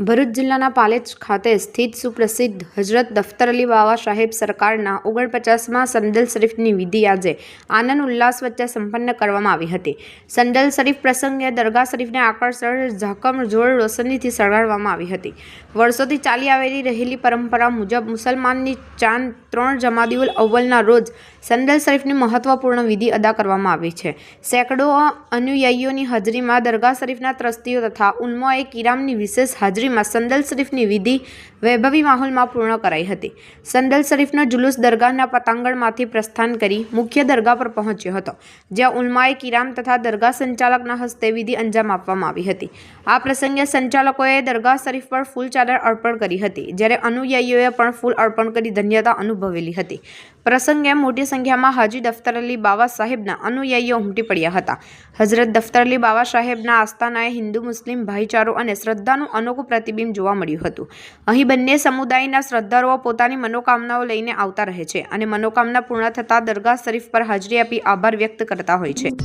ભરૂચ જિલ્લાના પાલેજ ખાતે સ્થિત સુપ્રસિદ્ધ હજરત દફતર અલી બાવા સાહેબ સરકારના ઓગણપચાસમાં સંદલ શરીફની વિધિ આજે આનંદ ઉલ્લાસ વચ્ચે સંપન્ન કરવામાં આવી હતી. સંદલ શરીફ પ્રસંગે દરગાહ શરીફને આકર્ષણ, ઝાકમ, જોર, રોશનીથી શણગારવામાં આવી હતી. વર્ષોથી ચાલી આવેલી રહેલી પરંપરા મુજબ મુસલમાનની ચાંદ ત્રણ જમાદીઉલ અવ્વલના રોજ સંદલ શરીફની મહત્વપૂર્ણ વિધિ અદા કરવામાં આવી છે. સેંકડો અનુયાયીઓની હાજરીમાં દરગાહ શરીફના ત્રસ્તીઓ તથા ઉન્માએ કિરામની વિશેષ હાજરીમાં સંદલ શરીફની વિધિ વૈભવી માહોલમાં પૂર્ણ કરાઈ હતી. સંદલ શરીફનો જુલુસ દરગાહના પતાંગણમાંથી પ્રસ્થાન કરી મુખ્ય દરગાહ પર પહોંચ્યો હતો, જ્યાં ઉલમાએ કિરામ તથા દરગાહ સંચાલકના હસ્તે વિધિ અંજામ આપવામાં આવી હતી. આ પ્રસંગે સંચાલકોએ દરગાહ શરીફ પર ફૂલ અર્પણ કરી હતી, જ્યારે અનુયાયીઓએ પણ ફૂલ અર્પણ કરી ધન્યતા અનુભવેલી હતી. પ્રસંગે મોટી સંખ્યામાં હાજી દફતર અલી બાવા સાહેબના અનુયાયીઓ ઉમટી પડ્યા હતા. હઝરત દફતર અલી બાવા સાહેબના આસ્થાનાએ હિન્દુ મુસ્લિમ ભાઈચારો અને શ્રદ્ધાનું અનોખું પ્રતિબિંબ જોવા મળ્યું હતું. અહીં બંને સમુદાયના શ્રદ્ધાળુઓ પોતાની મનોકામનાઓ લઈને આવતા રહે છે અને મનોકામના પૂર્ણ થતાં દરગાહ શરીફ પર હાજરી આપી આભાર વ્યક્ત કરતા હોય છે.